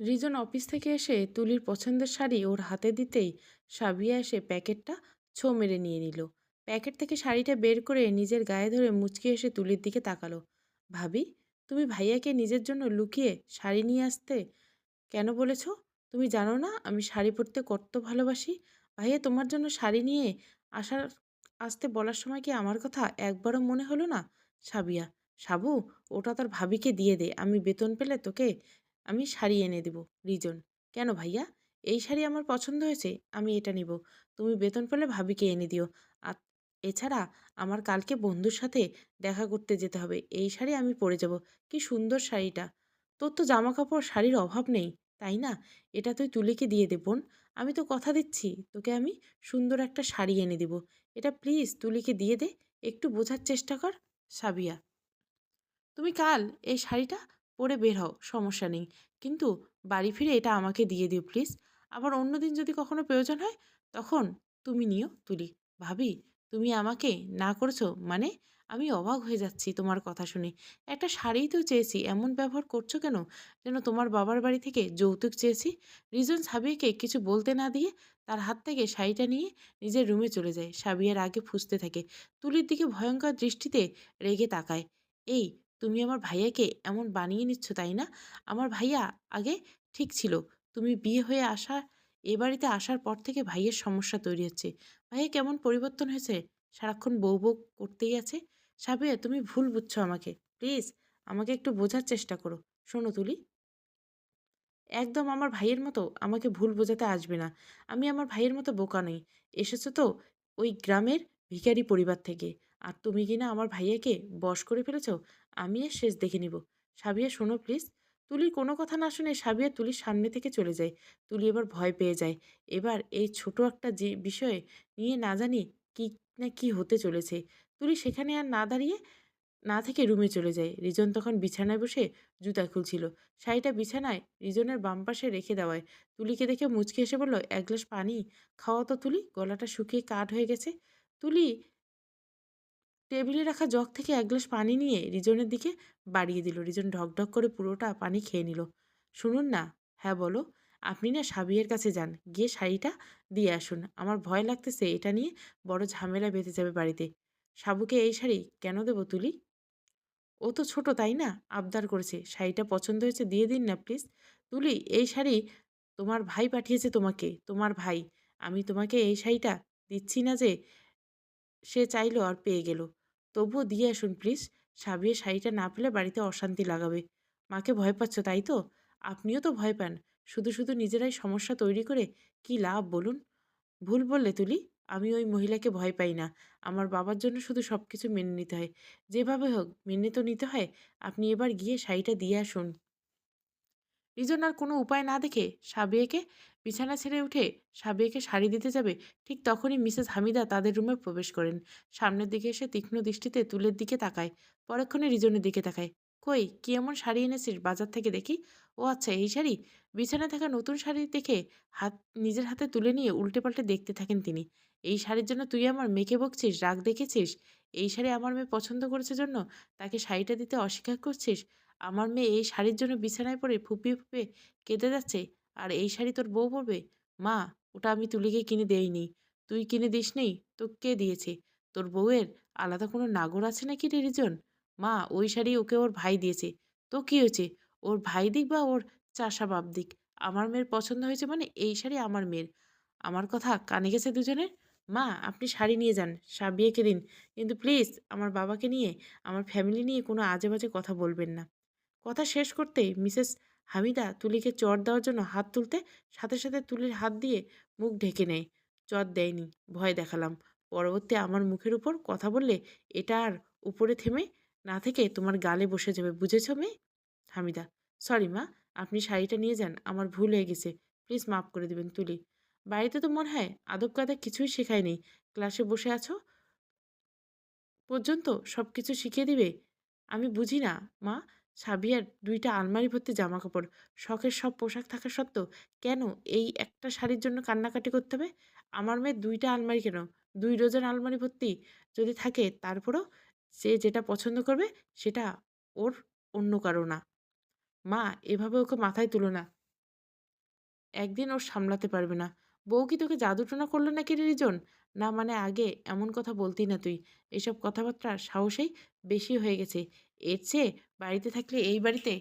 Reason office থেকে এসে তুলির পছন্দের শাড়ি ওর হাতে দিতেই সাবিয়া এসে প্যাকেটটা ছো মেরে নিয়ে নিল। প্যাকেট থেকে শাড়িটা বের করে নিজের গায়ে ধরে মুচকি এসে তুলির দিকে তাকালো। ভাবি, তুমি ভাইয়াকে নিজের জন্য লুকিয়ে শাড়ি নিয়ে আসতে কেন বলেছ? তুমি জানো না আমি শাড়ি পরতে কত ভালোবাসি? ভাইয়া, তোমার জন্য শাড়ি নিয়ে আসার, আসতে বলার সময় কি আমার কথা একবারও মনে হলো না? সাবিয়া, সাবু, ওটা তার ভাবিকে দিয়ে দে, আমি বেতন পেলে তোকে আমি শাড়ি এনে দেব, রিজন। কেন ভাইয়া? এই শাড়ি আমার পছন্দ হয়েছে, আমি এটা নিব। তুমি বেতন পেলে ভাবিকে এনে দিও। আর এছাড়া আমার কালকে বন্ধুর সাথে দেখা করতে যেতে হবে। এই শাড়ি আমি পরে যাব। কি সুন্দর শাড়িটা। তোর তো জামা কাপড় শাড়ির অভাব নেই, তাই না? এটা তুই তুলিকে দিয়ে দে, বোন। আমি তো কথা দিচ্ছি, তোকে আমি সুন্দর একটা শাড়ি এনে দেব। এটা প্লিজ তুলিকে দিয়ে দে, একটু বোঝার চেষ্টা কর, সাবিয়া। তুমি কাল এই শাড়িটা পরে বের হও, সমস্যা নেই। কিন্তু বাড়ি ফিরে এটা আমাকে দিয়ে দিও প্লিজ আবার অন্যদিন যদি কখনো প্রয়োজন হয়, তখন তুমি নিও তুলি। ভাবি, তুমি আমাকে না করেছ মানে আমি অবাক হয়ে যাচ্ছি তোমার কথা শুনে। একটা শাড়িই তো চেয়েছি, এমন ব্যবহার করছ কেন? যেন তোমার বাবার বাড়ি থেকে যৌতুক চেয়েছি। রিজন সাবিয়াকে কিছু বলতে না দিয়ে তার হাত থেকে শাড়িটা নিয়ে নিজের রুমে চলে যায়। সাবিয়ার আগে ফুসতে থাকে। তুলির দিকে ভয়ঙ্কর দৃষ্টিতে রেগে তাকায়। এই তুমি আমার ভাইয়াকে এমন বানিয়ে নিচ্ছ, তাই না? আমার ভাইয়া আগে ঠিক ছিল। তুমি বিয়ে হয়ে আসা, এ বাড়িতে আসার পর থেকে ভাইয়ের সমস্যা তৈরি হচ্ছে। ভাইয়া কেমন পরিবর্তন হয়েছে? সারাক্ষণ বউ বউ করতেই আছে। সাবিয়া, তুমি ভুল বুঝছ আমাকে। প্লিজ, আমাকে একটু বোঝার চেষ্টা করো। শোনো তুলি। একদম আমার ভাইয়ের মতো আমাকে ভুল বোঝাতে আসবে না। আমি আমার ভাইয়ের মতো বোকা নই। এসেছ তো ওই গ্রামের ভিখারি পরিবার থেকে। আর তুমি কিনা আমার ভাইয়াকে বশ করে ফেলেছো? আমি এর শেষ দেখে নিব। সাবিয়া, শোনো প্লিজ। তুলির কোনো কথা না শুনে সাবিয়া তুলির সামনে থেকে চলে যায়। তুলি এবার ভয় পেয়ে যায়। এবার এই ছোট একটা যে বিষয়ে নিয়ে না জানি কি না কি হতে চলেছে। তুলি সেখানে আর না দাঁড়িয়ে না থেকে রুমে চলে যায়। রিজন তখন বিছানায় বসে জুতা খুলছিল। শাড়িটা বিছানায় রিজনের বাম পাশে রেখে দেওয়ায়। তুলিকে দেখে মুচকে এসে বলল, এক গ্লাস পানি খাওয়া তো তুলি। গলাটা শুকিয়ে কাঠ হয়ে গেছে। তুলি টেবিলে রাখা জগ থেকে এক গ্লাস পানি নিয়ে রিজনের দিকে বাড়িয়ে দিল। রিজন ঢকঢক করে পুরোটা পানি খেয়ে নিল। শুনুন না হ্যাঁ বলো, আপনি না সাবিয়ের কাছে যান, গিয়ে শাড়িটা দিয়ে আসুন। আমার ভয় লাগতেছে এটা নিয়ে বড় ঝামেলা বেঁধে যাবে বাড়িতে। সাবুকে এই শাড়ি কেন দেবো তুলি? ও তো ছোট, তাই না? আবদার করেছে। শাড়িটা পছন্দ হয়েছে, দিয়ে দিন না প্লিজ। তুলি, এই শাড়ি তোমার ভাই পাঠিয়েছে তোমাকে, তোমার ভাই। আমি তোমাকে এই শাড়িটা দিচ্ছি না যে সে চাইলো আর পেয়ে গেল। তবুও দিয়ে আসুন প্লিজ সাবিয়ে শাড়িটা না পেলে বাড়িতে অশান্তি লাগাবে। মাকে ভয় পাচ্ছ তাই তো? আপনিও তো ভয় পান। শুধু শুধু নিজেরাই সমস্যা তৈরি করে কি লাভ বলুন? ভুল বললে তুলি। আমি ওই মহিলাকে ভয় পাই না। আমার বাবার জন্য শুধু সব কিছু মেনে নিতে হয়। যেভাবে হোক, মেনে তো নিতে হয়। আপনি এবার গিয়ে শাড়িটা দিয়ে আসুন। রিজন আর কোনো উপায় না দেখে সাবিয়াকে বিছানা ছেড়ে উঠে সাবিয়াকে শাড়ি দিতে যাবে, ঠিক তখনই মিসেস হামিদা তাদের রুমে প্রবেশ করেন। সামনের দিকে এসে তীক্ষ্ণ দৃষ্টিতে তুলের দিকে তাকায়, পরক্ষণে রিজনের দিকে তাকায়। কই, কি এমন শাড়ি এনেছিস বাজার থেকে দেখি? ও আচ্ছা এই শাড়ি? বিছানায় থাকা নতুন শাড়ি দেখে হাত, নিজের হাতে তুলে নিয়ে উল্টে পাল্টে দেখতে থাকেন তিনি। এই শাড়ির জন্য তুই আমার মেয়েকে বকছিস, রাগ দেখেছিস? এই শাড়ি আমার মেয়ে পছন্দ করেছে জন্য? তাকে শাড়িটা দিতে অস্বীকার করছিস? আমার মেয়ে এই শাড়ির জন্য বিছানায় পড়ে ফুপিয়ে ফুপিয়ে কেঁদে যাচ্ছে, আর এই শাড়ি তোর বউ পরবে? মা, ওটা আমি তুলিকে কিনে দেইনি। তুই কিনে দিস নেই তো কে দিয়েছে? তোর বউয়ের আলাদা কোনো নাগর আছে নাকি রিজন? মা, ওই শাড়ি ওকে ওর ভাই দিয়েছে। তো কী হয়েছে? ওর ভাই দিক বা ওর চাষা বাপ দিক? আমার মেয়ের পছন্দ হয়েছে মানে এই শাড়ি আমার মেয়ের। আমার কথা কানে গেছে দুজনের? মা, আপনি শাড়ি নিয়ে যান সাবিয়াকে দিন। কিন্তু প্লিজ, আমার বাবাকে নিয়ে, আমার ফ্যামিলি নিয়ে কোনো আজে বাজে কথা বলবেন না। কথা শেষ করতেই মিসেস হামিদা তুলিকে চর দেওয়ার জন্য হাত তুলতে সাথে সাথে তুলির হাত দিয়ে মুখ ঢেকে নেয়। চর দেয়নি, ভয় দেখালাম। পরবর্তী আমার মুখের উপর কথা বললে এটা আর উপরে থেমে না থেকে তোমার গালে বসে যাবে, বুঝেছ মেয়ে? হামিদা, সরি মা, আপনি শাড়িটা নিয়ে যান, আমার ভুল হয়ে গেছে। প্লিজ মাফ করে দেবেন তুলি। বাড়িতে তো মনে হয় আদব কাদা কিছুই শেখায় নেই। ক্লাসে বসে আছো? পর্যন্ত সব কিছু শিখিয়ে দিবে? আমি বুঝি না মা সাবিয়ার দুইটা আলমারি ভর্তি জামা কাপড় শখের সব পোশাক থাকা সত্ত্বেও কেন এই একটা শাড়ির জন্য কান্নাকাটি করতে হবে? আমার মেয়ের দুইটা আলমারি কেন? দুই ডজন আলমারি ভর্তি যদি থাকে তারপরও সে যেটা পছন্দ করবে সেটা ওর অন্য কারও না। মা, এভাবে ওকে মাথায় তুলো না। একদিন ওর সামলাতে পারবে না। বউ কি তোকে জাদুটোনা করল নাকি রিজন? না মানে আগে এমন কথা বলতি না তুই। এসব কথাবার্তা সাহসেই বেশি হয়ে গেছে। এর চেয়ে বাড়িতে থাকলে এই বাড়িতে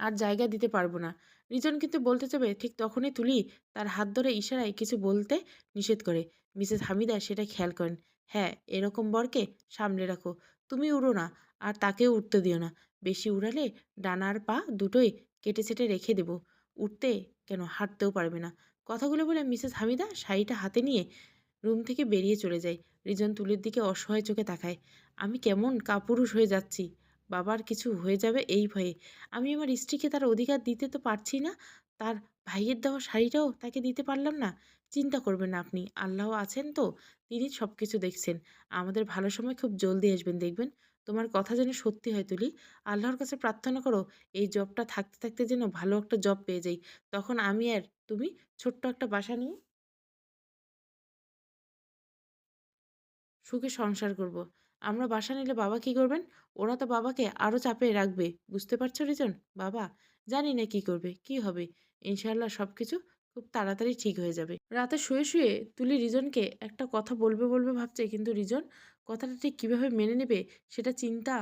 আর জায়গা দিতে পারব না। রিজন কিন্তু বলতে যাবে, ঠিক তখনই তুলি তার হাত ধরে ইশারায় কিছু বলতে নিষেধ করে। মিসেস হামিদা সেটা খেয়াল করেন। হ্যাঁ এরকম বরকে সামলে রাখো। তুমি উড়ো না আর তাকেও উঠতে দিও না। বেশি উড়ালে ডানার পা দুটোই কেটে ছেটে রেখে দেবো। উঠতে কেন হাঁটতেও পারবে না। কথাগুলো বলে মিসেস হামিদা শাড়িটা হাতে নিয়ে রুম থেকে বেরিয়ে চলে যায়। রিজন তুলির দিকে অসহায় চোখে তাকায়। আমি কেমন কাপুরুষ হয়ে যাচ্ছি? বাবার কিছু হয়ে যাবে এই ভয়ে। আমি আমার স্ত্রীকে তার অধিকার দিতে তো পারছি না। তার ভাইয়ের দেওয়া শাড়িটাও তাকে দিতে পারলাম না। চিন্তা করবেন না আপনি আল্লাহ আছেন তো, তিনি সব কিছু দেখছেন। আমাদের ভালো সময় খুব জলদি আসবেন, দেখবেন? তোমার কথা যেন সত্যি হয় তুলি। আল্লাহর কাছে প্রার্থনা করো, এই জবটা থাকতে থাকতে যেন ভালো একটা জব পেয়ে যাই। তখন আমি আর তুমি ছোট্ট একটা বাসা নিয়ে সুখে সংসার করব। আমরা বাসা নিলে বাবা কি করবেন? ওরা তো বাবাকে আরও চাপে রাখবে। বুঝতে পারছ রিজন? বাবা জানি না কি করবে, কি হবে? ইনশাল্লাহ সব কিছু খুব তাড়াতাড়ি ঠিক হয়ে যাবে। রাতে শুয়ে শুয়ে তুলি রিজনকে একটা কথা বলবে বলবে ভাবছে, কিন্তু রিজন কথাটা ঠিক কীভাবে মেনে নেবে সেটা চিন্তা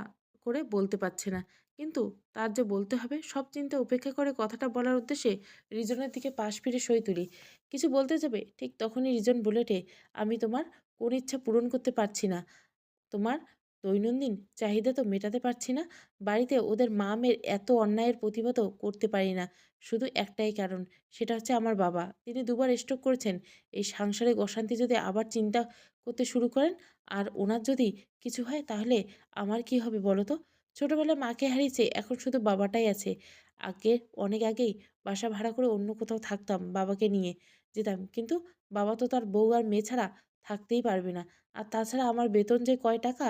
করে বলতে পারছে না। কিন্তু তার যে বলতে হবে, সব চিন্তা উপেক্ষা করে কথাটা বলার উদ্দেশ্যে রিজনের দিকে পাশ ফিরে সই তুলি। কিছু বলতে যাবে? ঠিক তখনই রিজন বলে ওঠে, আমি তোমার কোন ইচ্ছা পূরণ করতে পারছি না। তোমার দৈনন্দিন চাহিদা তো মেটাতে পারছি না। বাড়িতে ওদের মা মেয়ের এত অন্যায়ের প্রতিবাদও করতে পারি না। শুধু একটাই কারণ, সেটা হচ্ছে আমার বাবা। তিনি দুবার স্ট্রোক করেছেন। এই সাংসারিক অশান্তি যদি আবার চিন্তা করতে শুরু করেন, আর ওনার যদি কিছু হয়, তাহলে আমার কি হবে বলো তো? ছোটোবেলায় মাকে হারিয়েছে, এখন শুধু বাবাটাই আছে। আগে, অনেক আগেই বাসা ভাড়া করে অন্য কোথাও থাকতাম বাবাকে নিয়ে যেতাম। কিন্তু বাবা তো তার বউ আর মেয়ে ছাড়া থাকতেই পারবে না। আর তাছাড়া আমার বেতন যে কয় টাকা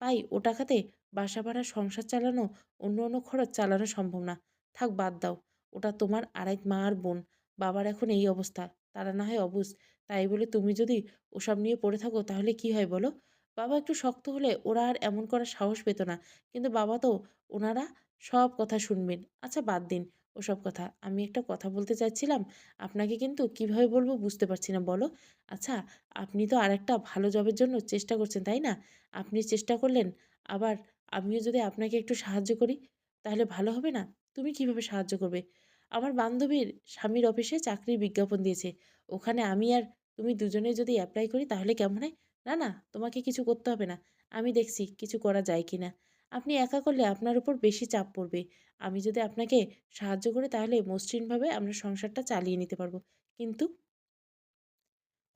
পাই ও টাকাতে বাসা ভাড়া, সংসার চালানো, অন্য অন্য খরচ চালানো সম্ভব না। থাক, বাদ দাও। ওটা তোমার আরেক মা আর বোন। বাবার এখন এই অবস্থা। তারা না হয় অবুঝ। তাই বলে তুমি যদি ওসব নিয়ে পড়ে থাকো তাহলে কি হয় বলো? বাবা একটু শক্ত হলে ওরা আর এমন করার সাহস পেত না। কিন্তু বাবা তো ওনারা সব কথা শুনবেন। আচ্ছা বাদ দিন ওসব কথা। আমি একটা কথা বলতে চাইছিলাম আপনাকে কিন্তু কীভাবে বলব বুঝতে পারছি না, বলো? আচ্ছা আপনি তো আরেকটা ভালো জবের জন্য চেষ্টা করছেন, তাই না? আপনি চেষ্টা করলেন, আবার আমিও যদি আপনাকে একটু সাহায্য করি, তাহলে ভালো হবে না? তুমি কীভাবে সাহায্য করবে? আমার বান্ধবীর স্বামীর অফিসে চাকরির বিজ্ঞাপন দিয়েছে। ওখানে আমি আর তুমি দুজনে যদি অ্যাপ্লাই করি, তাহলে কেমন হয়? না না, তোমাকে কিছু করতে হবে না। আমি দেখছি কিছু করা যায় কি না আপনি একা করলে আপনার উপর বেশি চাপ পড়বে। আমি যদি আপনাকে সাহায্য করি তাহলে মসৃণভাবে আমরা সংসারটা চালিয়ে নিতে পারব। কিন্তু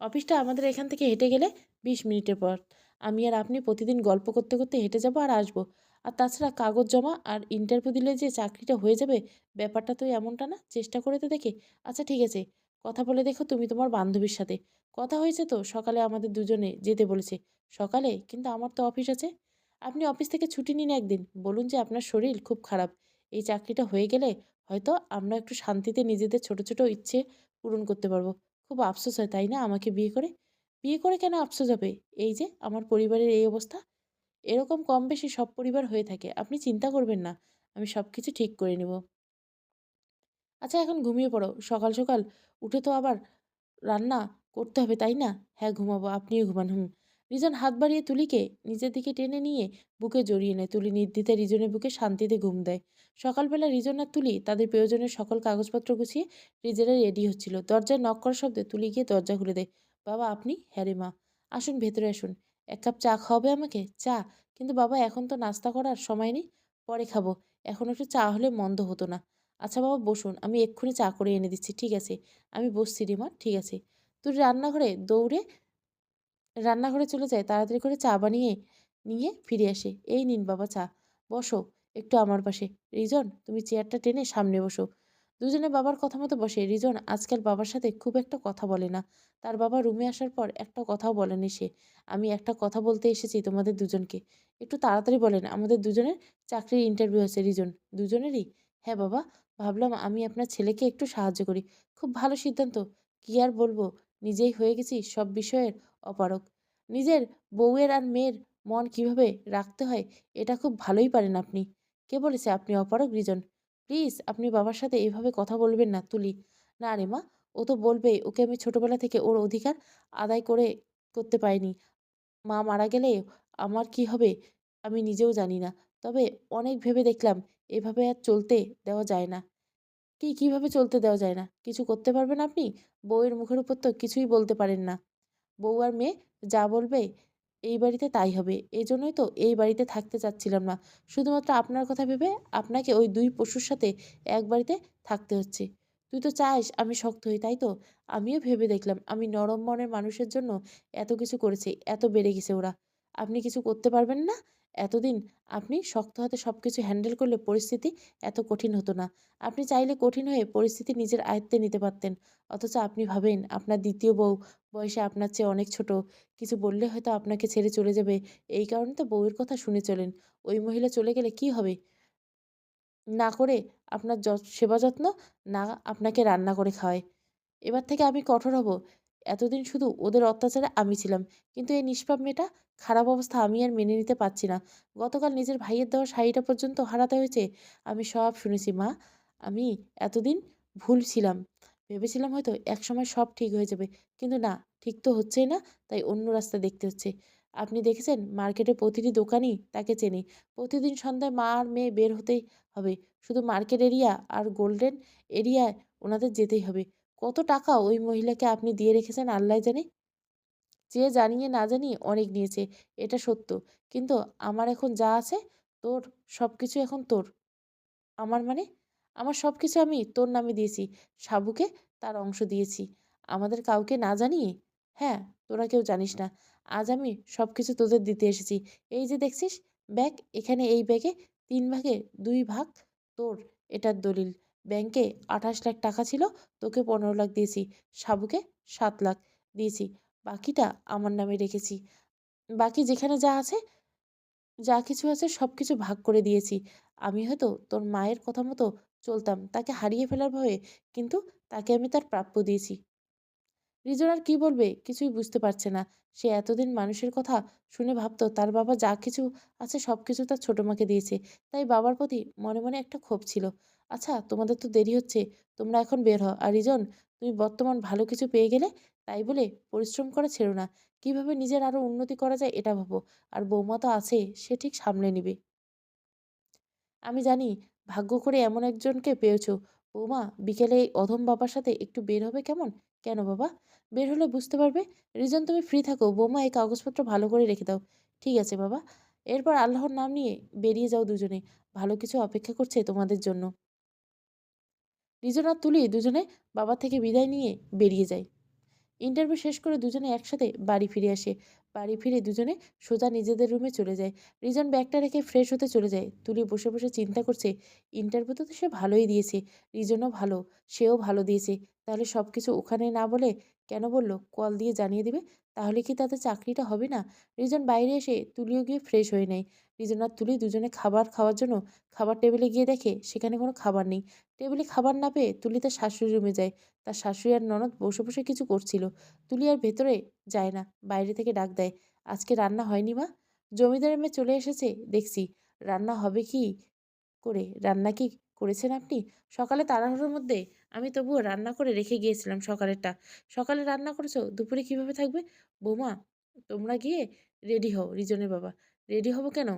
অফিসটা আমাদের এখান থেকে হেঁটে গেলে বিশ মিনিটের পর আমি আর আপনি প্রতিদিন গল্প করতে করতে হেঁটে যাব আর আসব। আর তাছাড়া কাগজ জমা আর ইন্টারভিউ দিলে যে চাকরিটা হয়ে যাবে, ব্যাপারটা তো এমনটা না, চেষ্টা করে তো দেখে। আচ্ছা ঠিক আছে। কথা বলে দেখো তুমি তোমার বান্ধবীর সাথে। কথা হয়েছে তো, সকালে আমাদের দুজনে যেতে বলেছে। সকালে? কিন্তু আমার তো অফিস আছে। আপনি অফিস থেকে ছুটি নিন একদিন। বলুন যে আপনার শরীর খুব খারাপ। এই চাকরিটা হয়ে গেলে হয়তো আমরা একটু শান্তিতে নিজেদের ছোট ছোট ইচ্ছে পূরণ করতে পারব। খুব আফসোস হয়, তাই না? আমাকে বিয়ে করে? বিয়ে করে কেন আফসোস হবে? এই যে আমার পরিবারের এই অবস্থা। এরকম কম বেশি সব পরিবার হয়ে থাকে। আপনি চিন্তা করবেন না। আমি সব কিছু ঠিক করে নেব। আচ্ছা এখন ঘুমিয়ে পড়ো। সকাল সকাল উঠে তো আবার রান্না করতে হবে, তাই না? হ্যাঁ ঘুমাবো, আপনিও ঘুমান, হুম। রিজন হাত বাড়িয়ে তুলিকে নিজের দিকে টেনে নিয়ে বুকে জড়িয়ে নেয়। তুলি নির্দ্বিতে রিজনের বুকে শান্তিতে ঘুম দেয়। সকালবেলা রিজন আর তুলি তাদের প্রয়োজনের সকল কাগজপত্র গুছিয়ে রিজনে রেডি হচ্ছিল। দরজায় নক করার শব্দে তুলি গিয়ে দরজা খুলে দেয়। বাবা, আপনি? হ্যাঁ রে মা। আসুন, ভেতরে আসুন। এক কাপ চা খাওয়াবে আমাকে? চা? কিন্তু বাবা, এখন তো নাস্তা করার সময় নেই। পরে খাব। এখন একটু চা হলে মন্দ হতো না। আচ্ছা বাবা, বসুন। আমি এক্ষুনি চা করে এনে দিচ্ছি, ঠিক আছে? আমি বসছি রে মা ঠিক আছে? তুই রান্নাঘরে দৌড়ে, রান্নাঘরে চলে যায়, তাড়াতাড়ি করে চা বানিয়ে নিয়ে ফিরে আসে। এই নিন বাবা চা। বসো, একটু আমার পাশে। রিজন, তুমি চেয়ারটা টেনে সামনে বসো। দুজনে বাবার কথা মতো বসে। রিজন, আজকাল বাবার সাথে খুব একটা কথা বলে না। তার বাবা রুমে আসার পর একটা কথাও বলেনি সে। আমি একটা কথা বলতে এসেছি তোমাদের দুজনকে। একটু তাড়াতাড়ি বলেন, আমাদের দুজনের চাকরির ইন্টারভিউ আছে রিজন। দুজনেরই? হ্যাঁ বাবা ভাবলাম আমি আপনার ছেলেকে একটু সাহায্য করি। খুব ভালো সিদ্ধান্ত। কি আর বলব? নিজেই হয়ে গেছি, সব বিষয়ের অপারক নিজের বউয়ের আর মেয়ের মন কীভাবে রাখতে হয়, এটা খুব ভালোই পারেন আপনি। কে বলেছে? আপনি অপারক রিজন। প্লিজ, আপনি বাবার সাথে এভাবে কথা বলবেন না, তুলি। না রে মা, ও তো বলবেই, ওকে আমি ছোটবেলা থেকে ওর অধিকার আদায় করে করতে পারিনি। মা মারা গেলে আমার কি হবে? আমি নিজেও জানি না। তবে অনেক ভেবে দেখলাম, এভাবে আর চলতে দেওয়া যায় না। কি, কীভাবে চলতে দেওয়া যায় না? কিছু করতে পারবেন আপনি? বউয়ের মুখের উপর তো কিছুই বলতে পারেন না। বউ আর মেয়ে যা বলবে এই বাড়িতে তাই হবে। এই জন্যই তো এই বাড়িতে থাকতে চাচ্ছিলাম না। শুধুমাত্র আপনার কথা ভেবে আপনাকে ওই দুই পশুর সাথে এক বাড়িতে থাকতে হচ্ছে। তুই তো চাইস আমি শক্ত হই, তাই তো? আমিও ভেবে দেখলাম, আমি নরম মনের মানুষের জন্য এত কিছু করেছি, এত বেড়ে গেছে ওরা। আপনি কিছু করতে পারবেন না? এতদিন আপনি শক্ত হাতে সব কিছু হ্যান্ডেল করলে পরিস্থিতি এত কঠিন হতো না। আপনি চাইলে কঠিন হয়ে পরিস্থিতি নিজের আয়ত্তে নিতে পারতেন। অথচ আপনি ভাবেন, আপনার দ্বিতীয় বউ বয়সে আপনার চেয়ে অনেক ছোট। কিছু বললে হয়তো আপনাকে ছেড়ে চলে যাবে। এই কারণে তো বউয়ের কথা শুনে চলেন। ওই মহিলা চলে গেলে কি হবে? না করে আপনার সেবা যত্ন, না আপনাকে রান্না করে খাওয়ায়। এবার থেকে আমি কঠোর হব। এতদিন শুধু ওদের অত্যাচারে আমি ছিলাম। কিন্তু এই নিষ্পাপ মেয়েটা খারাপ অবস্থা আমি আর মেনে নিতে পারছি না। গতকাল নিজের ভাইয়ের দেওয়া শাড়িটা পর্যন্ত হারাতে হয়েছে। আমি সব শুনেছি, মা। আমি এতদিন ভুল ছিলাম। ভেবেছিলাম হয়তো একসময় সব ঠিক হয়ে যাবে। কিন্তু না, ঠিক তো হচ্ছেই না, তাই অন্য রাস্তা দেখতে হচ্ছে। আপনি দেখেছেন, মার্কেটে প্রতিটি দোকানই তাকে চেনে। প্রতিদিন সন্ধ্যায় মা আর মেয়ে বের হতেই হবে। শুধু মার্কেট এরিয়া আর গোল্ডেন এরিয়ায় ওনাদের যেতেই হবে। কত টাকা ওই মহিলাকে আপনি দিয়ে রেখেছেন আল্লাহ জানে। যে জানিয়ে না জানিয়ে অনেক নিয়েছে, এটা সত্য। কিন্তু আমার এখন যা আছে, তোর সব কিছু এখন তোর। আমার মানে আমার সব কিছু আমি তোর নামে দিয়েছি, সাবুকে তার অংশ দিয়েছি। আমাদের কাউকে না জানিয়ে হ্যাঁ তোরা কেউ জানিস না। আজ আমি সব কিছু তোদের দিতে এসেছি। এই যে দেখছিস, ব্যাগ, এখানে এই ব্যাগে তিন ভাগে দুই ভাগ তোর, এটার দলিল। ব্যাংকে আঠাশ লাখ টাকা ছিল, তোকে পনেরো লাখ দিয়েছি। সাবুকে সাত লাখ দিয়েছি। বাকিটা আমার নামে রেখেছি। বাকি যেখানে যা আছে, যা কিছু আছে সব কিছু ভাগ করে দিয়েছি। আমি হয়তো তোর মায়ের কথা মতো চলতাম, তাকে হারিয়ে ফেলার ভয়ে, কিন্তু তাকে আমি তার প্রাপ্য দিয়েছি। রিজন আর কি বলবে কিছুই বুঝতে পারছে না। সে এতদিন মানুষের কথা শুনে ভাবতো, তার বাবা যা কিছু আছে সব কিছু তার ছোট মাকে দিয়েছে। তাই বাবার প্রতি মনে মনে একটা ক্ষোভ ছিল। আচ্ছা তোমাদের তো দেরি হচ্ছে, তোমরা এখন বের হও। আর রিজন, তুমি বর্তমান ভালো কিছু পেয়ে গেলে তাই বলে পরিশ্রম করা ছেড়ো না। কীভাবে নিজের আরও উন্নতি করা যায় এটা ভাবো। আর বৌমা তো আছে, সে ঠিক সামলে নিবে। আমি জানি, ভাগ্য করে এমন একজনকে পেয়েছ। বৌমা, বিকেলে এই অধম বাবার সাথে একটু বের হবে কেমন? কেন বাবা? বের হলে বুঝতে পারবে। রিজন, তুমি ফ্রি থাকো। বৌমা, এই কাগজপত্র ভালো করে রেখে দাও। ঠিক আছে বাবা। এরপর আল্লাহর নাম নিয়ে বেরিয়ে যাও দুজনে। ভালো কিছু অপেক্ষা করছে তোমাদের জন্য। রিজন আর তুলি দুজনে বাবা থেকে বিদায় নিয়ে বেরিয়ে যায়। ইন্টারভিউ শেষ করে দুজনে একসাথে বাড়ি ফিরে আসে। বাড়ি ফিরে দুজনে সোজা নিজেদের রুমে চলে যায়। রিজন ব্যাগটা রেখে ফ্রেশ হতে চলে যায়। তুলি বসে বসে চিন্তা করছে, ইন্টারভিউ তো সে ভালোই দিয়েছে। রিজনও ভালো, সেও ভালো দিয়েছে। তাহলে সব কিছু ওখানে না বলে কেন বলল? কল দিয়ে জানিয়ে দিবে? তাহলে কি তাদের চাকরিটা হবে না? রিজন বাইরে এসে তুলিও গিয়ে ফ্রেশ হয়ে নেয়। রিজন আর তুলি দুজনে খাবার খাওয়ার জন্য খাবার টেবিলে গিয়ে দেখে সেখানে কোনো খাবার নেই। টেবিলে খাবার না পেয়ে তুলি তার শাশুড়ি রুমে যায়। তার শাশুড়ি আর ননদ বসে বসে কিছু করছিল। তুলি আর ভেতরে যায় না, বাইরে থেকে ডাক দেয়, আজকে রান্না হয়নি মা? জমিদারের মেয়ে চলে এসেছে, দেখছি, রান্না হবে কি করে? রান্না কি করেছেন আপনি? সকালে তাড়াহুড়োর মধ্যে আমি তবুও রান্না করে রেখে গিয়েছিলাম সকালেরটা। সকালে রান্না করেছ? দুপুরে কীভাবে থাকবে? বৌমা, তোমরা গিয়ে রেডি হও, রিজনের বাবা। রেডি হব কেন?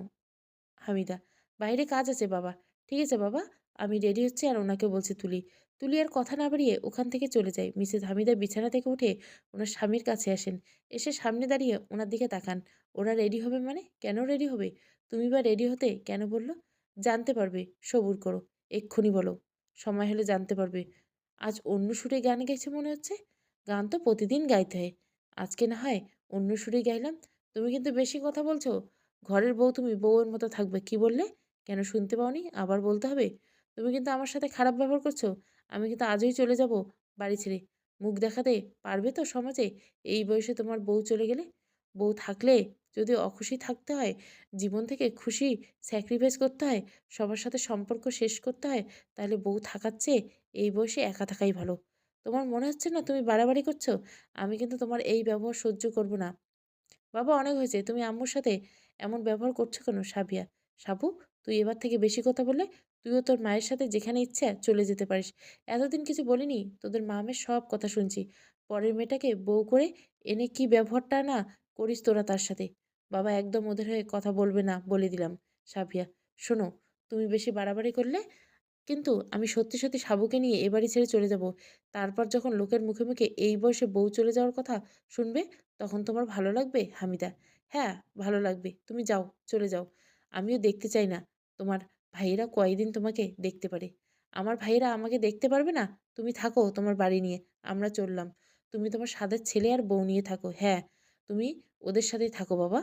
হামিদা, বাইরে কাজ আছে বাবা। ঠিক আছে বাবা, আমি রেডি হচ্ছি আর ওনাকে বলছি তুলি। তুলি আর কথা না বাড়িয়ে ওখান থেকে চলে যায়। মিসেস হামিদা বিছানা থেকে উঠে ওনার স্বামীর কাছে আসেন। এসে সামনে দাঁড়িয়ে ওনার দিকে তাকান। ওরা রেডি হবে মানে? কেন রেডি হবে? তুমি বা রেডি হতে কেন বলল? জানতে পারবে, সবুর করো। এক্ষুনি বলো। সময় হলে জানতে পারবে। আজ অন্য সুরে গান গাইছে মনে হচ্ছে। গান তো প্রতিদিন গাইতে হয়। আজকে না হয় অন্য সুরে গাইলাম। তুমি কিন্তু বেশি কথা বলছো। ঘরের বউ তুমি বউয়ের মতো থাকবে, কি বললে? কেন শুনতে পাওনি? আবার বলতে হবে? তুমি কিন্তু আমার সাথে খারাপ ব্যবহার করছ। আমি কিন্তু আজই চলে যাব বাড়ি ছেড়ে। মুখ দেখাতে পারবে তো সমাজে? এই বয়সে তোমার বউ চলে গেলে? বউ থাকলে যদি অখুশি থাকতে হয়, জীবন থেকে খুশি স্যাক্রিফাইস করতে হয়, সবার সাথে সম্পর্ক শেষ করতে হয়, তাহলে বউ থাকার চেয়ে এই বয়সে একা থাকাই ভালো। তোমার মনে হচ্ছে না তুমি বাড়াবাড়ি করছ? আমি কিন্তু তোমার এই ব্যবহার সহ্য করব না। বাবা, অনেক হয়েছে। তুমি আম্মুর সাথে এমন ব্যবহার করছ কেন সাবিয়া? সাবু, তুই এবার থেকে বেশি কথা বললে তুইও তোর মায়ের সাথে যেখানে ইচ্ছা চলে যেতে পারিস। এতদিন কিছু বলিনি, তোদের মা আমি সব কথা শুনছি। পরের মেয়েটাকে বউ করে এনে কি ব্যবহারটা না করিস তোরা তার সাথে? বাবা, একদম ওদের হয়ে কথা বলবে না বলে দিলাম সাফিয়া শোনো, তুমি বেশি বাড়াবাড়ি করলে কিন্তু আমি সত্যি সত্যি সাবুকে নিয়ে এ বাড়ি ছেড়ে চলে যাব। তারপর যখন লোকের মুখে মুখে এই বয়সে বউ চলে যাওয়ার কথা শুনবে, তখন তোমার ভালো লাগবে, হামিদা? হ্যাঁ ভালো লাগবে। তুমি যাও, চলে যাও। আমিও দেখতে চাই না। তোমার ভাইয়েরা কয়দিন তোমাকে দেখতে পারে? আমার ভাইয়েরা আমাকে দেখতে পারবে না? তুমি থাকো তোমার বাড়ি নিয়ে, আমরা চললাম। তুমি তোমার সাদের ছেলে আর বউ নিয়ে থাকো। হ্যাঁ তুমি ওদের সাথেই থাকো বাবা।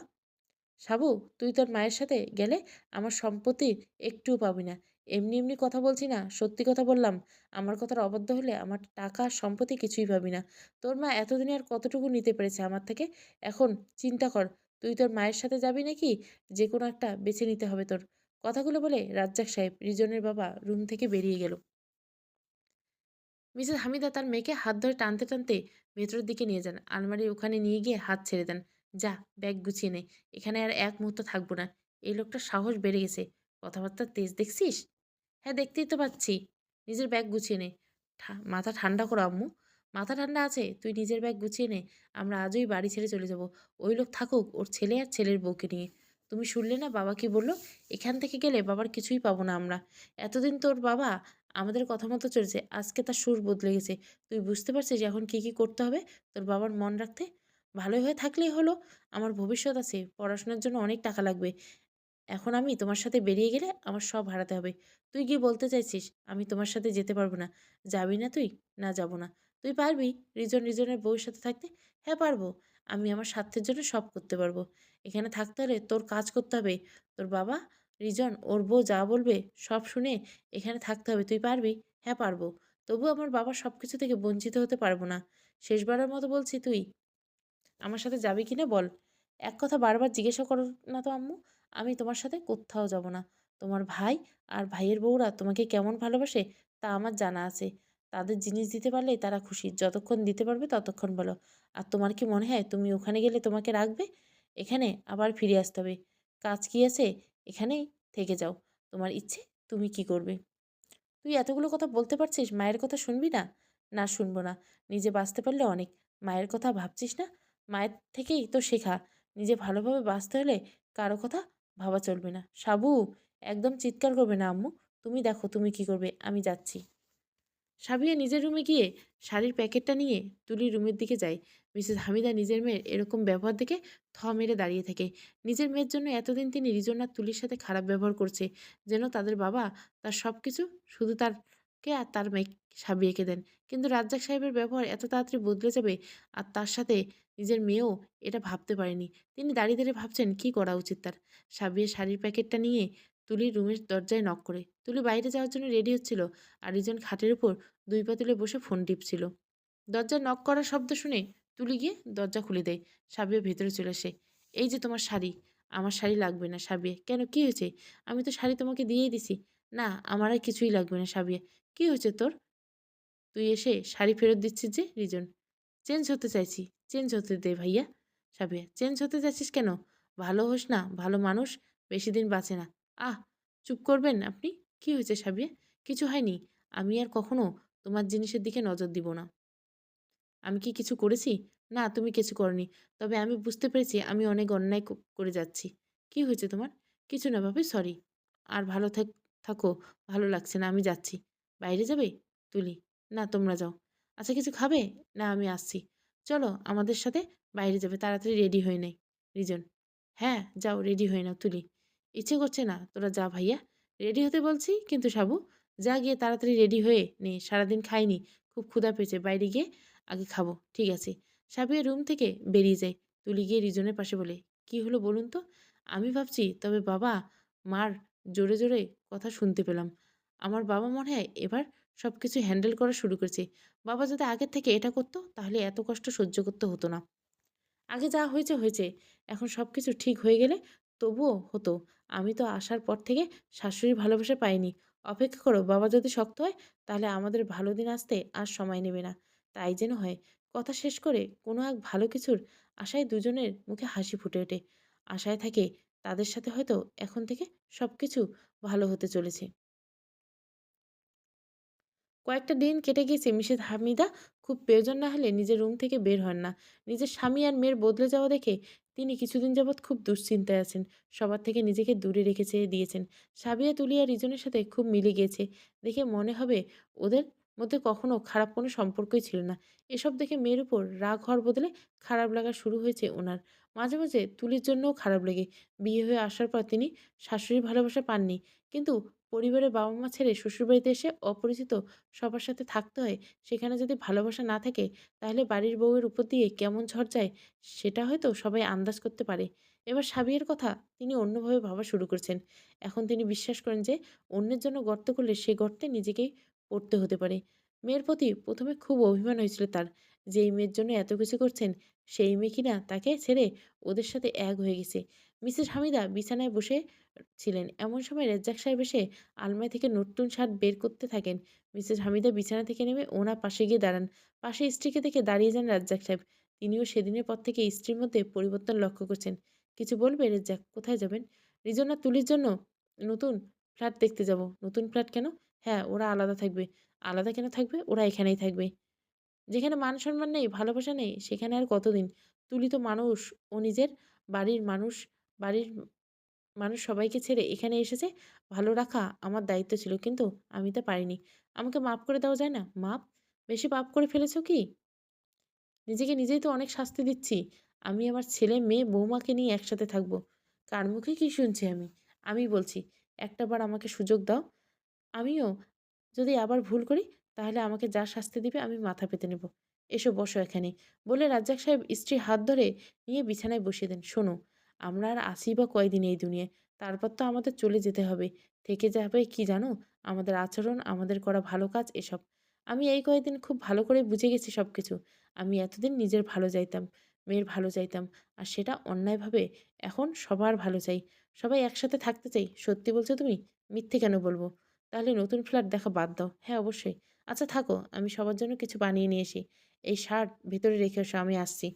সাবু, তুই তোর মায়ের সাথে গেলে আমার সম্পত্তি একটুও পাবি না। এমনি এমনি কথা বলছি না। সত্যি কথা বললাম, আমার কথার অবাধ্য হলে আমার টাকা সম্পত্তি কিছুই পাবি না। তোর মা এতদিনে আর কতটুকু নিতে পেরেছে আমার থেকে? এখন চিন্তা কর, তুই তোর মায়ের সাথে যাবি নাকি? যে কোনো একটা বেছে নিতে হবে তোর। কথাগুলো বলে রাজ্জাক সাহেব রিজনের বাবা রুম থেকে বেরিয়ে গেল। মিসেস হামিদা তার মেয়েকে হাত ধরে টানতে টানতে ভেতরের দিকে নিয়ে যান। আলমারির ওখানে নিয়ে গিয়ে হাত ছেড়ে দেন। যা, ব্যাগ গুছিয়ে নে। এখানে আর এক মুহূর্ত থাকব না। এই লোকটার সাহস বেড়ে গেছে। কথাবার্তা তেজ দেখছিস? হ্যাঁ দেখতেই তো পাচ্ছি। নিজের ব্যাগ গুছিয়ে নে। মাথা ঠান্ডা করো আম্মু। মাথা ঠান্ডা আছে, তুই নিজের ব্যাগ গুছিয়ে নে। আমরা আজই বাড়ি ছেড়ে চলে যাব। ওই লোক থাকুক, ওর ছেলে আর ছেলের বউকে নিয়ে। তুমি শুনলে না বাবা কি বলল? এখান থেকে গেলে বাবার কিছুই পাবো না আমরা। এতদিন তোর বাবা আমাদের কথা মতো চলেছে, আজকে তার সুর বদলে গেছে। তুই বুঝতে পারছিস এখন কি কি করতে হবে তোর বাবার মন রাখতে? ভালোই হয়ে থাকলেই হলো। আমার ভবিষ্যৎ আছে, পড়াশোনার জন্য অনেক টাকা লাগবে। এখন আমি তোমার সাথে বেরিয়ে গেলে আমার সব হারাতে হবে। তুই কি বলতে চাইছিস, আমি তোমার সাথে যেতে পারব না। যাবি না তুই? না, যাব না। তুই পারবি? রিজন রিজনের বউয়ের সাথে থাকতে? হ্যাঁ পারব। আমি আমার স্বার্থের জন্য সব করতে পারব। এখানে থাকতে হলে তোর কাজ করতে হবে। তোর বাবা, রিজন, ওর বউ যা বলবে, সব শুনে এখানে থাকতে হবে। তুই পারবি? হ্যাঁ পারব। তবু আমার বাবা সব কিছু থেকে বঞ্চিত হতে পারব না। শেষবারের মতো বলছি তুই, আমার সাথে যাবি কি না বল। এক কথা বারবার জিজ্ঞাসা করো না তো আম্মু। আমি তোমার সাথে কোথাও যাব না। তোমার ভাই আর ভাইয়ের বউরা তোমাকে কেমন ভালোবাসে তা আমার জানা আছে। তাদের জিনিস দিতে পারলে তারা খুশি। যতক্ষণ দিতে পারবে ততক্ষণ বলো। আর তোমার কি মনে হয় তুমি ওখানে গেলে তোমাকে রাখবে? এখানে আবার ফিরে আসতে হবে। কাজ কি আছে? এখানেই থেকে যাও। তোমার ইচ্ছে, তুমি কি করবে? তুই এতগুলো কথা বলতে পারছিস, মায়ের কথা শুনবি না? না, শুনব না। নিজে বাঁচতে পারলে অনেক। মায়ের কথা ভাবছিস না? মায়ের থেকেই তো শেখা। নিজে ভালোভাবে বাঁচতে হলে কারও কথা ভাবা চলবে না। সাবু, একদম চিৎকার করবে না আম্মু। তুমি দেখো, তুমি কি করবে, আমি যাচ্ছি। সাবিয়া নিজের রুমে গিয়ে শাড়ির প্যাকেটটা নিয়ে তুলির রুমের দিকে যায়। মিসেস হামিদা নিজের মেয়ের এরকম ব্যবহার দেখে থ মেরে দাঁড়িয়ে থাকে। নিজের মেয়ের জন্য এতদিন তিনি রিজন আর তুলির সাথে খারাপ ব্যবহার করছে, যেন তাদের বাবা তার সব কিছু শুধু তারকে আর তার মেয়ে সাবিয়াকে দেন। কিন্তু রাজ্জাক সাহেবের ব্যবহার এত তাড়াতাড়ি বদলে যাবে আর তার সাথে নিজের মেয়েও এটা ভাবতে পারেনি। তিনি দাঁড়িয়ে দাঁড়িয়ে ভাবছেন, কি করা উচিত তার? সাবিয়া শাড়ির প্যাকেটটা নিয়ে তুলি রুমের দরজায় নক করে। তুলি বাইরে যাওয়ার জন্য রেডি হচ্ছিল আর রিজন খাটের উপর দুই পা তুলে বসে ফোন টিপছিল। দরজা নক করার শব্দ শুনে তুলি গিয়ে দরজা খুলে দেয়। সাবিয়া ভেতরে চলে আসে, এই যে তোমার শাড়ি, আমার শাড়ি লাগবে না সাবিয়া কেন? কি হয়েছে? আমি তো শাড়ি তোমাকে দিয়েই দিছি। না, আমার আর কিছুই লাগবে না সাবিয়া কি হয়েছে তোর? তুই এসে শাড়ি ফেরত দিচ্ছিস যে, রিজন। চেঞ্জ হতে চাইছি। চেঞ্জ হতে দে ভাইয়া। সাবিয়া, চেঞ্জ হতে যাচ্ছিস কেন? ভালো হোস না, ভালো মানুষ, বেশি দিন বাঁচে না। আহ, চুপ করবেন আপনি? কি হয়েছে সাবিয়া? কিছু হয়নি। আমি আর কখনো তোমার জিনিসের দিকে নজর দিব না। আমি কি কিছু করেছি? না, তুমি কিছু করনি। তবে আমি বুঝতে পেরেছি আমি অনেক অন্যায় করে যাচ্ছি। কি হয়েছে তোমার? কিছু না ভাবে সরি আর ভালো থাক, ভালো লাগছে না, আমি যাচ্ছি। বাইরে যাবে? তুলি। না, তোমরা যাও। আচ্ছা কিছু খাবে? না, আমি আসছি। চলো আমাদের সাথে বাইরে যাবে, তাড়াতাড়ি রেডি হয়ে নেই রিজন হ্যাঁ যাও রেডি হয়ে নাও, তুলি। ইচ্ছে করছে না, তোরা যা ভাইয়া। রেডি হতে বলছি, কিন্তু সাবু, যা গিয়ে তাড়াতাড়ি রেডি হয়ে নে, সারাদিন খাইনি, খুব ক্ষুধা পেয়েছে, বাইরে গিয়ে আগে খাব, ঠিক আছে। সাবিয়া রুম থেকে বেরিয়ে যায়, তুলি গিয়ে রিজনের পাশে বলে, কি হলো বলুন তো? আমি ভাবছি, তবে বাবা, মার জোরে জোরে কথা শুনতে পেলাম। আমার বাবা মনে হয় এবার সব কিছু হ্যান্ডেল করা শুরু করেছে। বাবা যদি আগের থেকে এটা করতো, তাহলে এত কষ্ট সহ্য করতে হতো না। আগে যা হয়েছে হয়েছে। এখন সব কিছু ঠিক হয়ে গেলে তবুও হতো। আমি তো আসার পর থেকে শাশুড়ির ভালোবাসা পাইনি। অপেক্ষা করো, বাবা যদি শক্ত হয়, তাহলে আমাদের ভালো দিন আসতে আর সময় নেবে না। তাই যেন হয়। কথা শেষ করে কোনো এক ভালো কিছুর আশায় দুজনের মুখে হাসি ফুটে ওঠে। আশায় থাকে তাদের সাথে হয়তো এখন থেকে সব কিছু ভালো হতে চলেছে। কয়েকটা দিন কেটে গেছে মিসেস হামিদা। খুব প্রয়োজন না হলে নিজের রুম থেকে বের হন না। নিজের স্বামী আর মেয়ের বদলে যাওয়া দেখে তিনি কিছুদিন যাবৎ খুব দুশ্চিন্তায় আছেন। সবার থেকে নিজেকে দূরে রেখেছে দিয়েছেন। সাবিয়া তুলিয়া রিজনের সাথে খুব মিলে গিয়েছে। দেখে মনে হবে ওদের মধ্যে কখনো খারাপ কোনো সম্পর্কই ছিল না। এসব দেখে মেয়ের উপর রাগ হওয়ার বদলে খারাপ লাগা শুরু হয়েছে ওনার। মাঝে মাঝে তুলির জন্যও খারাপ লেগে। বিয়ে হয়ে আসার পর তিনি শাশুড়ির ভালোবাসা পাননি। কিন্তু পরিবারের বাবা মা ছেড়ে শ্বশুরবাড়িতে এসে অপরিচিত সবার সাথে থাকতে হয়, সেখানে যদি ভালোবাসা না থাকে, তাহলে বাড়ির বউয়ের উপর দিয়ে কেমন ঝড় যায়, সেটা হয়তো সবাই আন্দাজ করতে পারে। এবার সাবিয়ের কথা তিনি অন্যভাবে ভাবা শুরু করছেন। এখন তিনি বিশ্বাস করেন যে, অন্যের জন্য গর্ত করলে সে গর্তে নিজেকেই পড়তে হতে পারে। মেয়ের প্রতি প্রথমে খুব অভিমান হয়েছিল তার, যে এই মেয়ের জন্য এত কিছু করছেন, সেই মেয়ে কিনা তাকে ছেড়ে ওদের সাথে এক হয়ে গেছে। মিসেস হামিদা বিছানায় বসে ছিলেন। এমন সময় রেজ্জাক সাহেব এসে আলমারি থেকে নতুন শার্ট বের করতে থাকেন। মিসেস হামিদা বিছানা থেকে নেমে ওনার পাশে গিয়ে দাঁড়ান। পাশে স্ত্রীকে দেখে দাঁড়িয়ে যান রাজ্জাক সাহেব। তিনিও সেদিনের পর থেকে স্ত্রীর মধ্যে পরিবর্তন লক্ষ্য করছেন। কিছু বলবে রেজ্জাক? কোথায় যাবেন? রিজনা তুলির জন্য নতুন ফ্ল্যাট দেখতে যাব। নতুন ফ্ল্যাট কেন? হ্যাঁ ওরা আলাদা থাকবে। আলাদা কেন থাকবে? ওরা এখানেই থাকবে। যেখানে মান সম্মান নেই, ভালোবাসা নেই, সেখানে আর কতদিন? তুলি তো মানুষ, ও নিজের বাড়ির মানুষ, বাড়ির মানুষ সবাইকে ছেড়ে এখানে এসেছে, ভালো রাখা আমার দায়িত্ব ছিল, কিন্তু আমি তা পারিনি। আমাকে মাফ করে দেওয়া যায় না? মাপ বেশি পাপ করে ফেলেছো কি? নিজেকে নিজেই তো অনেক শাস্তি দিচ্ছি। আমি আমার ছেলে, মেয়ে, বৌমাকে নিয়ে একসাথে থাকব। কার মুখে কি শুনছি আমি? আমি বলছি, একটাবার আমাকে সুযোগ দাও। আমিও, যদি আবার ভুল করি, তাহলে আমাকে যা শাস্তি দিবে, আমি মাথা পেতে নেব। এসো বসো এখানে। বলে রাজ্জাক সাহেব স্ত্রী হাত ধরে নিয়ে বিছানায় বসিয়ে দেন। শোনো আমরা আর আসি বা কয়দিন এই দুনিয়ায়? তারপর তো আমাদের চলে যেতে হবে। থেকে যাবে কি জানো? আমাদের আচরণ, আমাদের করা ভালো কাজ, এসব। আমি এই কয়েকদিন খুব ভালো করে বুঝে গেছি সব কিছু আমি এতদিন নিজের ভালো চাইতাম মেয়ের ভালো চাইতাম আর সেটা অন্যায়ভাবে এখন সবার ভালো চাই। সবাই একসাথে থাকতে চাই, সত্যি বলছো তুমি? মিথ্যে কেন বলব? তাহলে নতুন ফ্ল্যাট দেখা বাদ দাও। হ্যাঁ অবশ্যই। আচ্ছা থাকো, আমি সবার জন্য কিছু বানিয়ে নিয়ে আসি এই শার্ট ভেতরে রেখে এসো, আমি আসছি।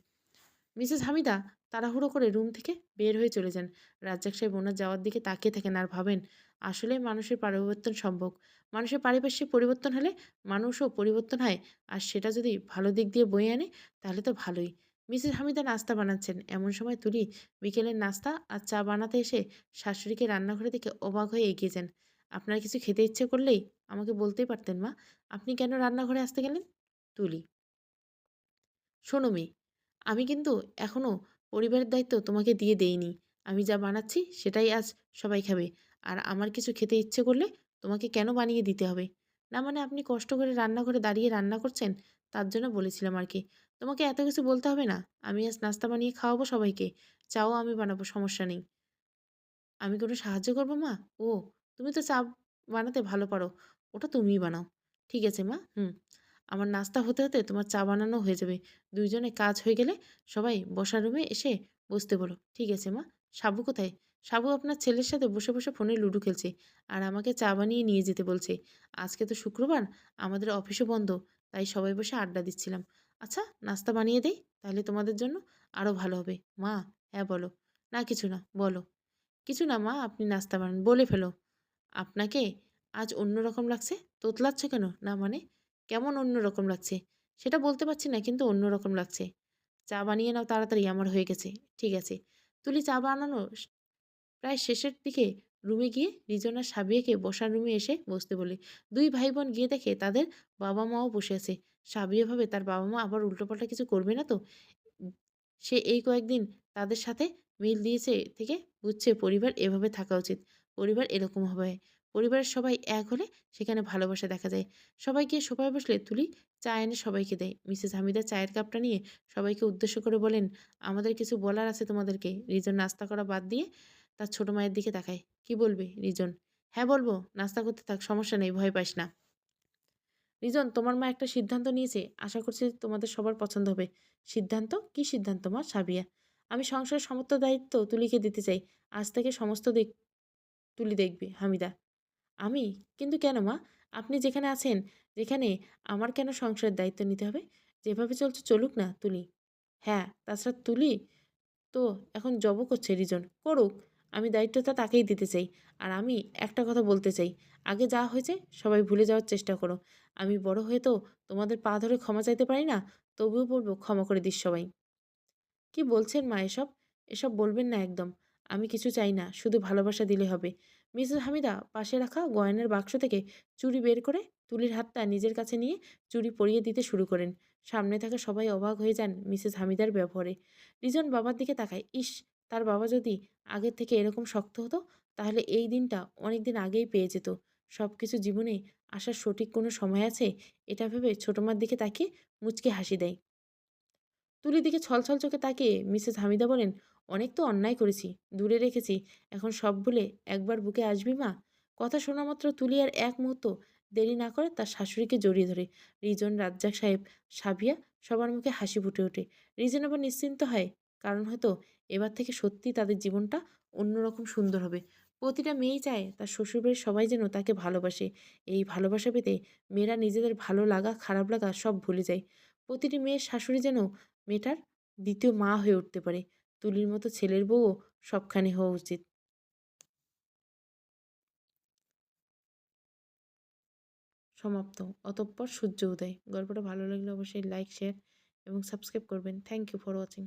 মিসেস হামিদা তাড়াহুড়ো করে রুম থেকে বের হয়ে চলে যান। রাজ্জাক সাহেব ওনার যাওয়ার দিকে তাকিয়ে থাকেন আর ভাবেন, আসলে মানুষের পরিবর্তন সম্ভব। মানুষের পারিপার্শ্বিক পরিবর্তন হলে মানুষও পরিবর্তন হয়। আর সেটা যদি ভালো দিক দিয়ে বয়ে আনে, তাহলে তো ভালোই। মিসেস হামিদা নাস্তা বানাচ্ছেন। এমন সময় তুলি বিকেলের নাস্তা আর চা বানাতে এসে শাশুড়িকে রান্নাঘরে থেকে অবাক হয়ে এগিয়ে যান। আপনার কিছু খেতে ইচ্ছে করলেই আমাকে বলতেই পারতেন মা। আপনি কেন রান্নাঘরে আসতে গেলেন? তুলি, শোনো মেয়ে, আমি কিন্তু এখনও পরিবারের দায়িত্ব তোমাকে দিয়ে দেইনি। আমি যা বানাচ্ছি সেটাই আজ সবাই খাবে। আর আমার কিছু খেতে ইচ্ছে করলে তোমাকে কেন বানিয়ে দিতে হবে? না মানে আপনি কষ্ট করে রান্নাঘরে দাঁড়িয়ে রান্না করছেন? তার জন্য বলেছিলাম আর কি। তোমাকে এত কিছু বলতে হবে না। আমি আজ নাস্তা বানিয়ে খাওয়াবো সবাইকে। চাও আমি বানাবো, সমস্যা নেই। আমি কোনো সাহায্য করব মা? ও, তুমি তো চা বানাতে ভালো পারো। ওটা তুমিই বানাও। ঠিক আছে মা? হুম। আমার নাস্তা হতে হতে তোমার চা বানানো হয়ে যাবে। দুইজনে কাজ হয়ে গেলে সবাই বসার রুমে এসে বসতে বলো। ঠিক আছে মা। সাবু কোথায়? সাবু আপনার ছেলের সাথে বসে বসে ফোনে লুডো খেলছে আর আমাকে চা বানিয়ে নিয়ে যেতে বলছে। আজকে তো শুক্রবার, আমাদের অফিসও বন্ধ, তাই সবাই বসে আড্ডা দিচ্ছিলাম। আচ্ছা নাস্তা বানিয়ে দেই? তাহলে তোমাদের জন্য আরও ভালো হবে। মা হ্যাঁ বলো। না কিছু না, বলো। কিছু না মা, আপনি নাস্তা বানান, বলে ফেলো। আপনাকে আজ অন্যরকম লাগছে? তোতলাচ্ছ কেন? না মানে কেমন অন্যরকম লাগছে? সেটা বলতে পারছি না, কিন্তু অন্যরকম লাগছে। চা বানিয়ে নাও তাড়াতাড়ি, আমার হয়ে গেছে। ঠিক আছে। তুলি চা বানানো প্রায় শেষের দিকে রুমে গিয়ে রিজনা সাবিয়াকে বসার রুমে এসে বসতে বলে দুই ভাই বোন গিয়ে দেখে তাদের বাবা মাও বসে আছে। সাবিয়া ভাবে তার বাবা মা আবার উল্টোপাল্টা কিছু করবে না তো? সে এই কয়েকদিন তাদের সাথে মিল দিয়েছে থেকে বুঝছে পরিবার এভাবে থাকা উচিত। পরিবার এরকম হবে। পরিবারের সবাই এক হলে সেখানে ভালোবাসা দেখা যায়। সবাই গিয়ে বসলে তুলি চা এনে সবাইকে দেয়। মিসেস হামিদা চায়ের কাপটা নিয়ে সবাইকে উদ্দেশ্য করে বলেন, আমাদের কিছু বলার আছে তোমাদেরকে। রিজন নাস্তা করা বাদ দিয়ে তার ছোট মায়ের দিকে তাকায়। কি বলবে রিজন? হ্যাঁ বলব। নাস্তা করতে থাক, সমস্যা নেই, ভয় পাস না। রিজন, তোমার মা একটা সিদ্ধান্ত নিয়েছে। আশা করছি তোমাদের সবার পছন্দ হবে। সিদ্ধান্ত? কি সিদ্ধান্ত মা? সাবিয়া? আমি সংসারের সমস্ত দায়িত্ব তুলিকে দিতে চাই। আজ থেকে সমস্ত দিক তুলি দেখবে, হামিদা। আমি? কিন্তু কেন মা? আপনি যেখানে আছেন, যেখানে আমার কেন সংসারের দায়িত্ব নিতে হবে? যেভাবে চলছে চলুক না, তুলি। হ্যাঁ তাছাড়া তুলি? তো এখন জব করছে রিজন। করুক, আমি দায়িত্বটা তাকেই দিতে চাই। আর আমি একটা কথা বলতে চাই। আগে যা হয়েছে, সবাই ভুলে যাওয়ার চেষ্টা করো। আমি বড় হয়ে তো তোমাদের পা ধরে ক্ষমা চাইতে পারি না? তবুও বলব, ক্ষমা করে দিস সবাই। কি বলছেন মা এসব? এসব বলবেন না একদম। আমি কিছু চাই না, শুধু ভালোবাসা দিলে হবে। মিসেস হামিদা পাশে রাখা গয়নার বাক্স থেকে চুড়ি বের করে তুলির হাতটা নিজের কাছে নিয়ে চুড়ি পরিয়ে দিতে শুরু করেন। সামনে থাকা সবাই অবাক হয়ে যান মিসেস হামিদার ব্যবহারে। রিজন বাবার দিকে তাকায়, ইস, তার বাবা যদি আগের থেকে এরকম শক্ত হতো, তাহলে এই দিনটা অনেক দিন আগেই পেয়ে যেত। সব কিছু জীবনে আসার সঠিক কোনো সময় আছে? এটা ভেবে ছোটো মার দিকে তাকিয়ে মুচকে হাসি দেয়। তুলির দিকে ছলছল চোখে তাকিয়ে মিসেস হামিদা বলেন অনেক তো অন্যায় করেছি, দূরে রেখেছি, এখন সব ভুলে একবার বুকে আসবি মা? কথা শোনা মাত্র তুলি আর এক মুহূর্ত দেরি না করে তার শাশুড়িকে জড়িয়ে ধরে। রিজন, রাজ্জাক সাহেব, সাবিয়া সবার মুখে হাসি ফুটে ওঠে। রিজন আবার নিশ্চিন্ত হয়, কারণ হয়তো এবার থেকে সত্যি তাদের জীবনটা অন্যরকম সুন্দর হবে। প্রতিটা মেয়েই চায় তার শ্বশুরবাড়ির সবাই যেন তাকে ভালোবাসে। এই ভালোবাসা পেতে মেয়েরা নিজেদের ভালো লাগা, খারাপ লাগা সব ভুলে যায়। প্রতিটি মেয়ের শাশুড়ি যেন মেয়েটার দ্বিতীয় মা হয়ে উঠতে পারে। তুলির মতো ছেলের বউও সবখানে হওয়া উচিত। সমাপ্ত। অতঃপর সূর্য উদয়। গল্পটা ভালো লাগলে অবশ্যই লাইক শেয়ার এবং সাবস্ক্রাইব করবেন। Thank you for watching